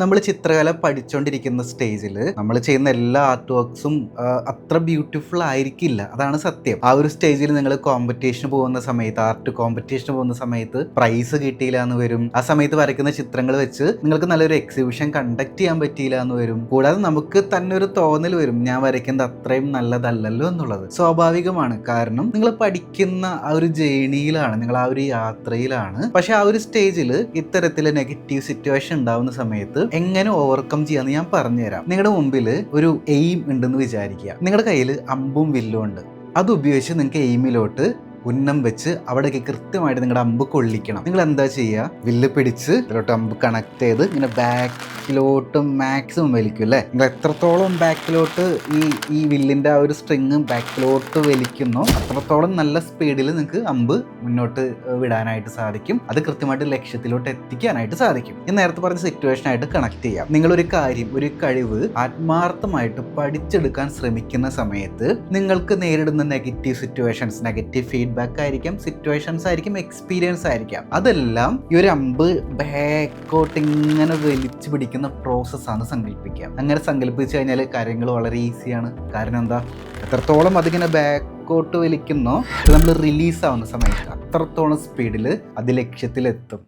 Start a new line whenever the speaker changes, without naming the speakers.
നമ്മൾ ചിത്രകല പഠിച്ചുകൊണ്ടിരിക്കുന്ന സ്റ്റേജിൽ നമ്മൾ ചെയ്യുന്ന എല്ലാ ആർട്ട് വർക്ക്സും അത്ര ബ്യൂട്ടിഫുൾ ആയിരിക്കില്ല. അതാണ് സത്യം. ആ ഒരു സ്റ്റേജിൽ നിങ്ങൾ കോമ്പറ്റീഷൻ പോകുന്ന സമയത്ത് ആർട്ട് കോമ്പറ്റീഷൻ പോകുന്ന സമയത്ത് പ്രൈസ് കിട്ടിയില്ല എന്ന് വരും. ആ സമയത്ത് വരയ്ക്കുന്ന ചിത്രങ്ങൾ വെച്ച് നിങ്ങൾക്ക് നല്ലൊരു എക്സിബിഷൻ കണ്ടക്ട് ചെയ്യാൻ പറ്റിയില്ല എന്ന് വരും. കൂടാതെ നമുക്ക് തന്നെ ഒരു തോന്നൽ വരും. ഞാൻ വരയ്ക്കുന്നത് അത്രയും നല്ലതല്ലല്ലോ എന്നുള്ളത്. സ്വാഭാവികമാണ്. കാരണം നിങ്ങൾ പഠിക്കുന്ന ആ ഒരു ജേണിയിലാണ് നിങ്ങൾ ആ ഒരു യാത്രയിലാണ്. പക്ഷെ ആ ഒരു സ്റ്റേജിൽ ഇത്തരത്തിലെ നെഗറ്റീവ് സിറ്റുവേഷൻ ഉണ്ടാവുന്ന സമയത്ത് എങ്ങനെ ഓവർകം ചെയ്യാന്ന് ഞാൻ പറഞ്ഞുതരാം. നിങ്ങളുടെ മുമ്പിൽ ഒരു എയിം ഉണ്ടെന്ന് വിചാരിക്കുക. നിങ്ങളുടെ കയ്യിൽ അമ്പും വില്ലും ഉണ്ട്. അത് ഉപയോഗിച്ച് നിങ്ങൾക്ക് എയിമിലോട്ട് ഉന്നം വെച്ച് അവിടേക്ക് കൃത്യമായിട്ട് നിങ്ങളുടെ അമ്പ് കൊള്ളിക്കണം നിങ്ങൾ എന്താ ചെയ്യുക വില്ല് പിടിച്ച് ഇതിലോട്ട് അമ്പ് കണക്ട് ചെയ്ത് ഇങ്ങനെ ബാക്കിലോട്ട് മാക്സിമം വലിക്കും അല്ലേ? നിങ്ങൾ എത്രത്തോളം ബാക്കിലോട്ട് ഈ ഈ വില്ലിന്റെ ആ ഒരു സ്ട്രിങ് ബാക്കിലോട്ട് വലിക്കുന്നോ അത്രത്തോളം നല്ല സ്പീഡിൽ നിങ്ങൾക്ക് അമ്പ് മുന്നോട്ട് വിടാനായിട്ട് സാധിക്കും. അത് കൃത്യമായിട്ട് ലക്ഷ്യത്തിലോട്ട് എത്തിക്കാനായിട്ട് സാധിക്കും. ഈ നേരത്തെ പറഞ്ഞ സിറ്റുവേഷൻ ആയിട്ട് കണക്ട് ചെയ്യാം. നിങ്ങളൊരു കാര്യം ഒരു കഴിവ് ആത്മാർത്ഥമായിട്ട് പഠിച്ചെടുക്കാൻ ശ്രമിക്കുന്ന സമയത്ത് നിങ്ങൾക്ക് നേരിടുന്ന നെഗറ്റീവ് സിറ്റുവേഷൻസ് നെഗറ്റീവ് ഫീഡ്ബാക്ക് ആയിരിക്കാം സിറ്റുവേഷൻസ് ആയിരിക്കും എക്സ്പീരിയൻസ് ആയിരിക്കാം. അതെല്ലാം ഈ ഒരു അമ്പ് ബാക്കോട്ട് ഇങ്ങനെ വലിച്ചു പിടിക്കുന്ന പ്രോസസ്സാണ് സങ്കല്പിക്കുക. അങ്ങനെ സങ്കല്പിച്ചു കഴിഞ്ഞാൽ കാര്യങ്ങൾ വളരെ ഈസിയാണ് കാരണം എന്താ? എത്രത്തോളം അതിങ്ങനെ ബാക്കോട്ട് വലിക്കുന്നോ നമ്മൾ റിലീസ് ആവുന്ന സമയത്ത് അത്രത്തോളം സ്പീഡിൽ അത് ലക്ഷ്യത്തിലെത്തും.